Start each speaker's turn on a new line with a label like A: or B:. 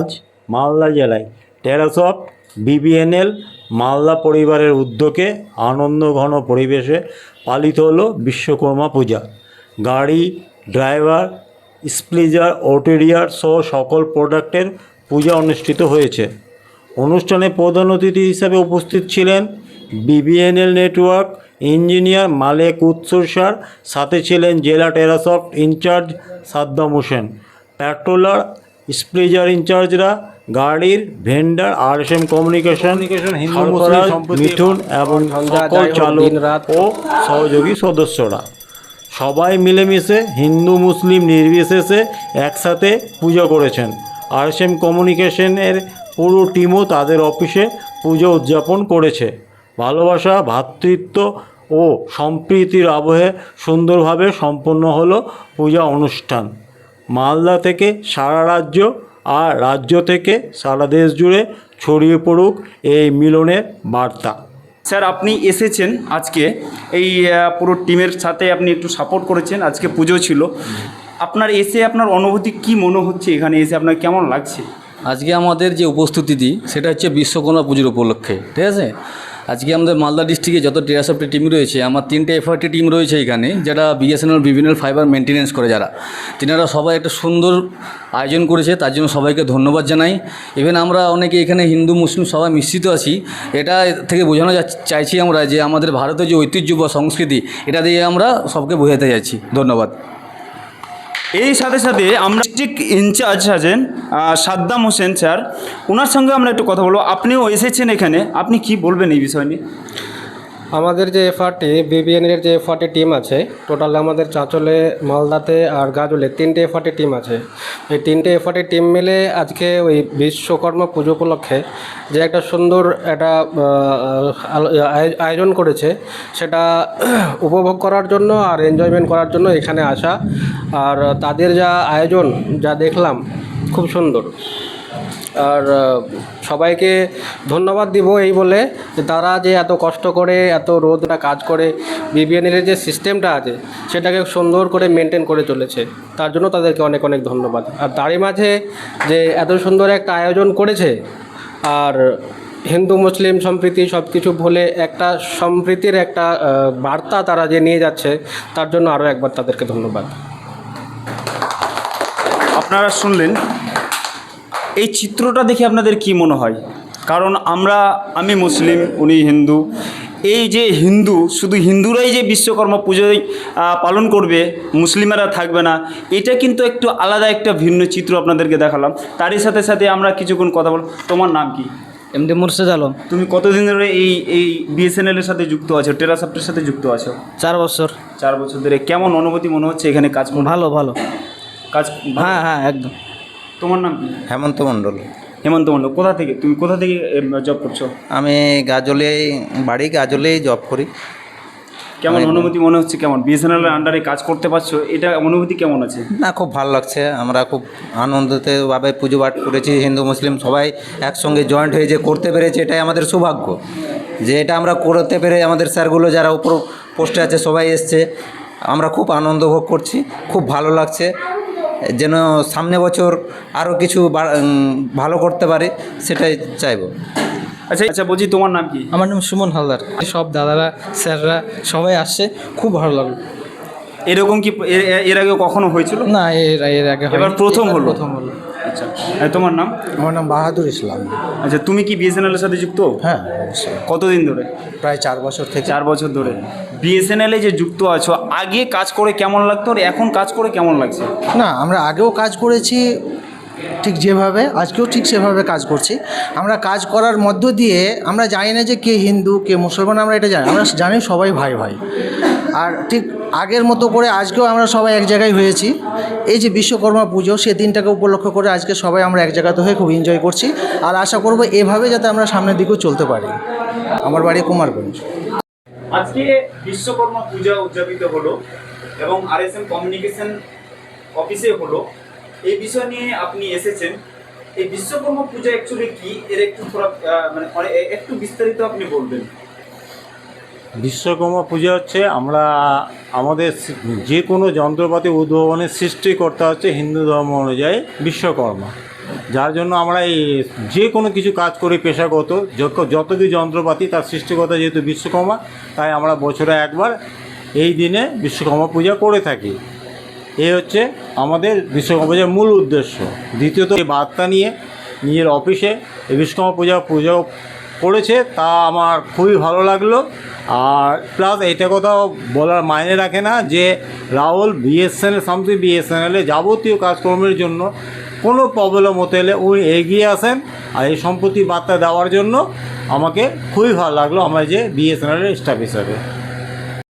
A: আজ মালদা জেলায় টেরাসফট বিবিএনএল মালদা পরিবারের উদ্যোগে আনন্দঘন পরিবেশে পালিত হলো বিশ্বকর্মা পূজা। গাড়ি, ড্রাইভার, স্প্লিজার, অটোরিয়ার সহ সকল প্রোডাক্টের পূজা অনুষ্ঠিত হয়েছে। অনুষ্ঠানে প্রধান অতিথি হিসেবে উপস্থিত ছিলেন বিবিএনএল নেটওয়ার্ক ইঞ্জিনিয়ার মালেক উৎসর্ষার সাথে ছিলেন জেলা টেরাসফট ইনচার্জ সাদ্দাম হোসেন। পেট্রোলার স্প্লেজার ইনচার্জরা গাড়ির vendor R S M communication Mithun এবং সকল চালক ও সহযোগী সদস্যরা। সবাই মিলেমিশে হিন্দু মুসলিম নির্বিশেষে একসাথে পুজো করেছেন। আর এস এম কমিউনিকেশনের পুরো টিমও তাদের অফিসে পুজো উদযাপন করেছে। ভালোবাসা ভ্রাতৃত্ব ও সম্প্রীতির আবহে সুন্দরভাবে সম্পন্ন হলো পূজা অনুষ্ঠান। মালদা থেকে সারা রাজ্য আর রাজ্য থেকে সারা দেশ জুড়ে ছড়িয়ে পড়ুক এই মিলনের বার্তা।
B: স্যার আপনি এসেছেন আজকে। এই পুরো টিমের সাথে আপনি একটু সাপোর্ট করেছেন। আজকে পুজো ছিল। আপনার এসে আপনার অনুভূতি কি মনে হচ্ছে এখানে এসে? আপনার কেমন লাগছে?
C: আজকে আমাদের যে উপস্থিতি সেটা হচ্ছে বিশ্বকর্মা পুজোর উপলক্ষে। ঠিক আছে? আজকে আমাদের মালদা ডিস্ট্রিক্টে যত টেরাসপটি টিম রয়েছে, আমার তিনটে এফআরটি টিম রয়েছে এখানে, যারা বিএসএনএল বিভিন্ন ফাইবার মেনটেনেন্স করে যারা। তিনারা সবাই একটা সুন্দর আয়োজন করেছে, তার জন্য সবাইকে ধন্যবাদ জানাই। ইভেন আমরা অনেকে এখানে হিন্দু, মুসলিম সবাই মিশ্রিত আছি। এটা থেকে বোঝানো চাইছি আমরা যে আমাদের ভারতের যে ঐতিহ্য বা সংস্কৃতি, এটা দিয়ে আমরা সবকে বোঝাতে যাচ্ছি ধন্যবাদ।
B: এই সাথে সাথে আমরা ডিস্ট্রিক্ট ইনচার্জ আছেন সাদ্দাম হোসেন স্যার ওনার সঙ্গে আমরা একটু কথা বলব। আপনিও এসেছেন এখানে, আপনি কি বলবেন এই বিষয় নিয়ে?
D: আমাদের যে এফআরটি, বিবিএনের যে এফআরটি টিম আছে টোটাল আমাদের চাঁচলে, মালদাতে আর গাজলে তিনটে এফআরটি টিম আছে। এই তিনটে এফআরটি টিম মিলে আজকে ওই বিশ্বকর্মা পুজো উপলক্ষে যে একটা সুন্দর একটা আয়োজন করেছে, সেটা উপভোগ করার জন্য আর এনজয়মেন্ট করার জন্য এখানে আসা। আর তাদের যা আয়োজন, যা দেখলাম, খুব সুন্দর। আর সবাইকে ধন্যবাদ দিব এই বলে যে তারা যে এত কষ্ট করে, এত রোদটা কাজ করে বিবিএনের যে সিস্টেমটা আছে, সেটাকে সুন্দর করে মেনটেন করে চলেছে। তার জন্য তাদেরকে অনেক অনেক ধন্যবাদ। আর তারই মাঝে যে এত সুন্দর একটা আয়োজন করেছে, আর হিন্দু, মুসলিম সম্প্রীতি সব কিছু ভুলে একটা সম্প্রীতির একটা বার্তা তারা যে নিয়ে যাচ্ছে, তার জন্য আরও একবার তাদেরকে ধন্যবাদ।
B: আপনারা শুনলেন এই চিত্রটা দেখে আপনাদের কি মনে হয়? কারণ আমরা আমি মুসলিম উনি হিন্দু। এই যে হিন্দু শুধু হিন্দুরাই যে বিশ্বকর্মা পুজোয় পালন করবে মুসলিমেরা থাকবে না এটা কিন্তু একটু আলাদা একটা ভিন্ন চিত্র আপনাদেরকে দেখালাম। তারই সাথে সাথে আমরা কিছুক্ষণ কথা বল তোমার নাম কি?
E: এমডি মুর্শেদ আলম।
B: তুমি কতদিন ধরে এই এই বিএসএনএল এর সাথে যুক্ত আছো? টেরাসাপ্টের সাথে যুক্ত আছো?
E: চার বছর।
B: চার বছর ধরে কেমন অনুভূতি মনে হচ্ছে এখানে কাজ
E: ভালো ভালো।
B: কাজ
E: হ্যাঁ হ্যাঁ একদম।
B: তোমার নাম কি?
F: হেমন্ত মণ্ডল।
B: হেমন্ত মণ্ডল কোথা থেকে? তুমি কোথা থেকে জব করছ?
F: আমি গাজলে বাড়ি গাজলেই জব করি।
B: কেমন অনুভূতি মনে হচ্ছে? কেমন? বিএসএনএল এর আন্ডারে কাজ করতে পারছ? এটা অনুভূতি কেমন আছে?
F: না খুব ভালো লাগছে। আমরা খুব আনন্দতেভাবে পুজো পাঠ করেছি হিন্দু মুসলিম সবাই একসঙ্গে জয়েন্ট হয়ে যে করতে পেরেছে এটাই আমাদের সৌভাগ্য। যে এটা আমরা করতে পেরে আমাদের স্যারগুলো যারা উপর পোস্টে আছে সবাই এসছে। আমরা খুব আনন্দ ভোগ করছি। খুব ভালো লাগছে। যেন সামনে বছর আরও কিছু বা- ভালো করতে পারে সেটাই চাইব।
B: আচ্ছা আচ্ছা বলছি তোমার নাম কি?
E: আমার নাম সুমন হালদার। সব দাদারা স্যাররা সবাই আসছে খুব ভালো লাগল।
B: এরকম কি এর- আগে কখনো হয়েছিল?
E: না এর এর আগে
B: এবার প্রথম হলো।
E: প্রথম হলো।
B: আচ্ছা। তোমার নাম?
G: আমার নাম বাহাদুর ইসলাম।
B: আচ্ছা তুমি কি বিএসএনএল এর সাথে যুক্ত?
G: হ্যাঁ
B: কতদিন ধরে?
G: প্রায় চার বছর থেকে।
B: চার বছর ধরে। বিএসএনএল এ যে যুক্ত আছো আগে কাজ করে কেমন লাগতো আর এখন কাজ করে কেমন লাগছে?
G: না আমরা আগেও কাজ করেছি ঠিক যেভাবে আজকেও ঠিক সেভাবে কাজ করছি। আমরা কাজ করার মধ্য দিয়ে আমরা জানি না যে কে হিন্দু কে মুসলমান আমরা এটা জানি আমরা জানি সবাই ভাই ভাই আর ঠিক আগের মতো করে আজকেও আমরা সবাই এক জায়গায় হয়েছি। এই যে বিশ্বকর্মা পুজো, সে দিনটাকে উপলক্ষ করে আজকে সবাই আমরা এক জায়গাতে হয়ে খুব এনজয় করছি। আর আশা করব এভাবে যাতে আমরা সামনের দিকেও চলতে পারি। আমার বাড়ি কুমারগঞ্জ।
B: আজকে বিশ্বকর্মা পূজা উদযাপিত হলো এবং আর এস এম কমিউনিকেশন অফিসে হলো। এই বিষয় নিয়ে আপনি এসেছেন। এই বিশ্বকর্মা পূজা অ্যাকচুয়ালি কি? এর একটু মানে একটু বিস্তারিত আপনি বলবেন।
A: বিশ্বকর্মা পূজা হচ্ছে, আমরা আমাদের যে কোনো যন্ত্রপাতি উদ্ভাবনের সৃষ্টি করতে হচ্ছে হিন্দু ধর্ম অনুযায়ী বিশ্বকর্মা। যার জন্য আমরা এই যে কোনো কিছু কাজ করি পেশাগত, যত যত কিছু যন্ত্রপাতি তার সৃষ্টিকর্তা যেহেতু বিশ্বকর্মা, তাই আমরা বছরে একবার এই দিনে বিশ্বকর্মা পূজা করে থাকি। এই হচ্ছে আমাদের বিশ্বকর্মা পূজার মূল উদ্দেশ্য। দ্বিতীয়ত এই বার্তা নিয়ে, নিজের অফিসে এই বিশ্বকর্মা পূজা পুজো করেছে, তা আমার খুবই ভালো লাগল। আর প্লাস এটা কোথাও বলার মাইনে রাখে না যে রাহুল বিএসএনএল সামথিং বিএসএনএলে যাবতীয় কাজকর্মের জন্য কোনো প্রবলেম হতে এলে উনি এগিয়ে আসেন আর এই সম্পত্তি বার্তা দেওয়ার জন্য আমাকে খুবই ভালো লাগল আমার যে বিএসএনএলের স্টাফ হিসাবে।